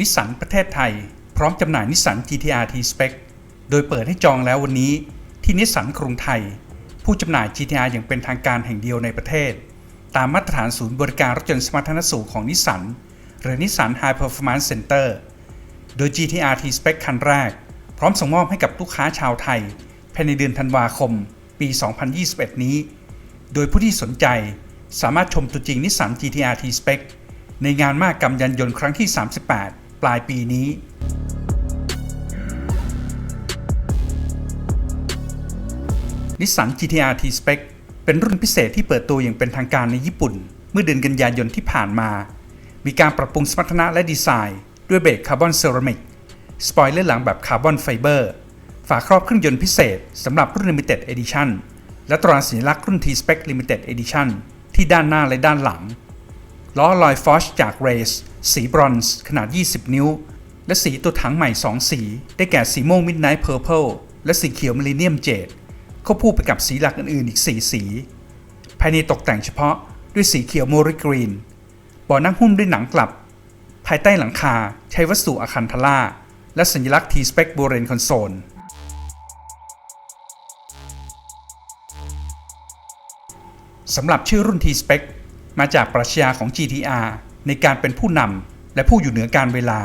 นิสสันประเทศไทย พร้อมจำหน่ายนิสสัน GTR T-Spec โดยเปิดให้จองแล้ววันนี้ที่นิสสันกรุงไทย ผู้จำหน่าย GTR อย่างเป็นทางการแห่งเดียวในประเทศ ตามมาตรฐานศูนย์บริการรถยนต์สมรรถนะสูงของนิสสันหรือนิสสัน High Performance Center โดย GTR T-Spec คันแรก พร้อมส่งมอบให้กับลูกค้าชาวไทยภายในเดือนธันวาคม ปี 2021 นี้ โดยผู้ที่สนใจสามารถชมตัวจริงนิสสัน GTR T-Spec ในงานมากกรรมยานยนต์ครั้งที่ 38 ปลายปีนี้นิสสัน GTR T-Spec เป็นรุ่นพิเศษที่เปิดตัวอย่างเป็นทางการในญี่ปุ่น เมื่อเดือนกันยายนที่ผ่านมา มีการปรับปรุงสมรรถนะและดีไซน์ ด้วยเบรกคาร์บอนเซรามิก สปอยเลอร์หลังแบบคาร์บอนไฟเบอร์ ฝาครอบเครื่องยนต์พิเศษสำหรับรุ่น Limited Edition และตราสัญลักษณ์รุ่น T-Spec Limited Edition ที่ด้านหน้าและด้านหลัง ล้อลอยฟอชจาก Race สีบรอนซ์ขนาด 20 นิ้ว และสีตัวถังใหม่ 2 สี ได้แก่สีม่วง Midnight Purple และสีเขียว Millennium Jade ควบคู่ไปกับสีหลักอื่นๆ อีก 4 สี ภายในตกแต่งเฉพาะด้วยสีเขียวโมริกรีนเบาะนั่งหุ้มด้วยหนังกลับ ภายใต้หลังคาใช้วัสดุอะคันทล่า และสัญลักษณ์ T-Spec b o r e n Console สำหรับชื่อรุ่น T-Spec มาจากปรัชญาของ GTR ในการเป็นผู้นำและผู้อยู่เหนือการเวลา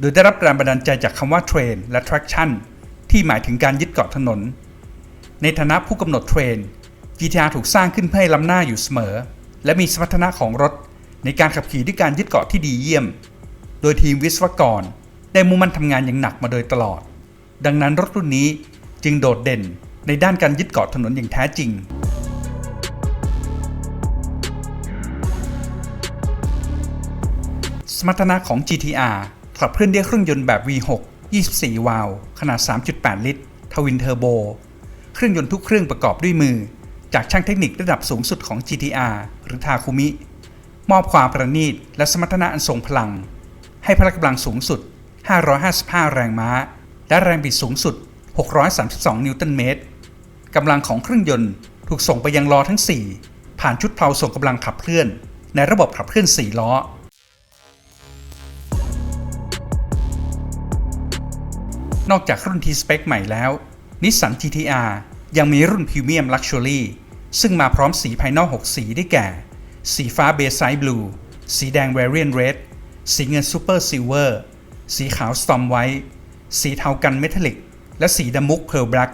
โดยได้รับแรงบันดาลใจจากคำว่า Train และ Traction ที่หมายถึงการยึดเกาะถนน ในฐานะผู้กำหนดเทรน GTR ถูกสร้างขึ้นเพื่อให้ล้ำหน้าอยู่เสมอ และมีสมรรถนะของรถ ในการขับขี่ด้วยการยึดเกาะที่ดีเยี่ยม โดยทีมวิศวกร ได้มุ่งมั่นทำงานอย่างหนักมาโดยตลอด ดังนั้นรถรุ่นนี้จึงโดดเด่นในด้านการยึดเกาะถนนอย่างแท้จริง สมรรถนะของ GTR ขับเคลื่อนด้วยเครื่องยนต์แบบ V6 24 วาล์วขนาด 3.8 ลิตร ทวินเทอร์โบ เครื่องยนต์ทุกเครื่องประกอบด้วยมือ จากช่างเทคนิคระดับสูงสุดของ GTR หรือทาคุมิ มอบความประณีตและสมรรถนะอันทรงพลัง ให้พละกำลังสูงสุด 555 แรงม้า และแรงบิดสูงสุด 632 นิวตันเมตรกำลังของเครื่องยนต์ถูกส่งไปยังล้อทั้ง 4 ผ่านชุดเพลาส่งกำลังขับเคลื่อน ในระบบขับเคลื่อน 4 ล้อ นอกจากรุ่นที่สเปคใหม่แล้ว Nissan GTR ยังมีรุ่นพรีเมียมลักชัวรี่ซึ่งมาพร้อมสีภายนอก 6 สีได้แก่ สีฟ้าเบสไซด์บลูสีแดง Variant Red สีเงินซูเปอร์ซิลเวอร์สีขาวสตอมไวท์สีเทากันเมทัลลิก และสีดมุกเพลแบลัก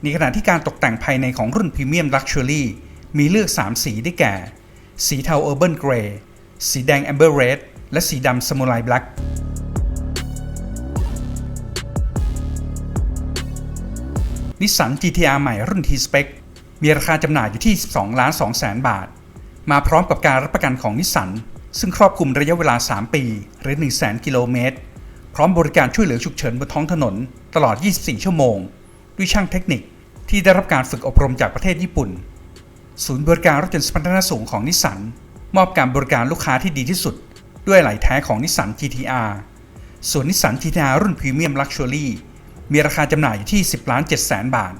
ในขณะที่การตกแต่งภายในของรุ่นพรีเมียมลักชัวรี่มีเลือก 3 สีได้แก่ สีเทาเออร์เบิร์นเกรย์สีแดงแอมเบอร์เรดและสีดำสมุไรบลัก น GTR ใหม่รุ่น T-Spec มีราคาจำหน่ายอยู่ที่ 12ล้าน2แสนบาท มาพร้อมกับการรับประกันของนิสสันซึ่งครอบคลุมระยะเวลา 3 ปี หรือ 1 0 0 0 0 0 กิโลเมตร พร้อมบริการช่วยเหลือฉุกเฉินบนท้องถนน ตลอด 24 ชั่วโมง ด้วยช่างเทคนิคที่ได้รับการฝึกอบรมจากประเทศญี่ปุ่น ศูนย์บริการรถยนต์สมรรถนะสูงของนิสสันมอบการบริการลูกค้าที่ดีที่สุด ด้วยไหลแท้ของนิสสัน GTR ส่วนนิสสัน GTR รุ่น Premium Luxury มีร มีราคาจำหน่ายอยู่ที่ 10ล้าน7แสนบาท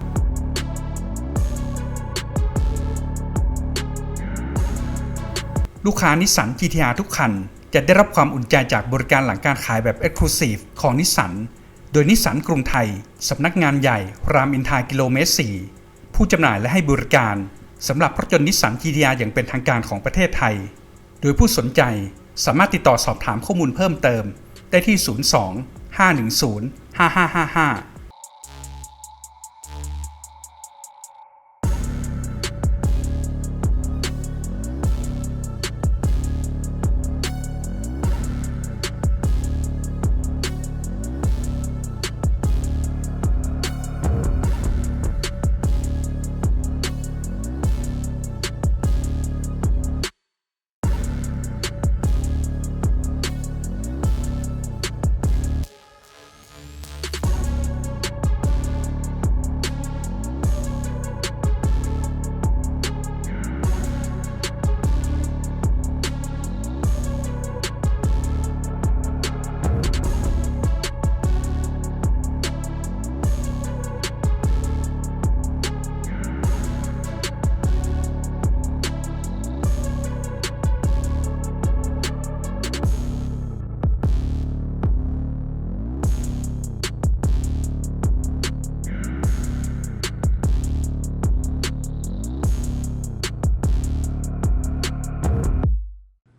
ลูกค้านิสสัน GTR ทุกคัน จะได้รับความอุ่นใจจากบริการหลังการขายแบบ Exclusive ของนิสสัน โดยนิสสันกรุงไทย สำนักงานใหญ่ รามอินทากิโลเมตร 4 ผู้จำหน่ายและให้บริการสำหรับรถยนต์นิสสัน GTR อย่างเป็นทางการของประเทศไทย โดยผู้สนใจสามารถติดต่อสอบถามข้อมูลเพิ่มเติม ได้ที่ 02 510 ห้าห้าห้าห้า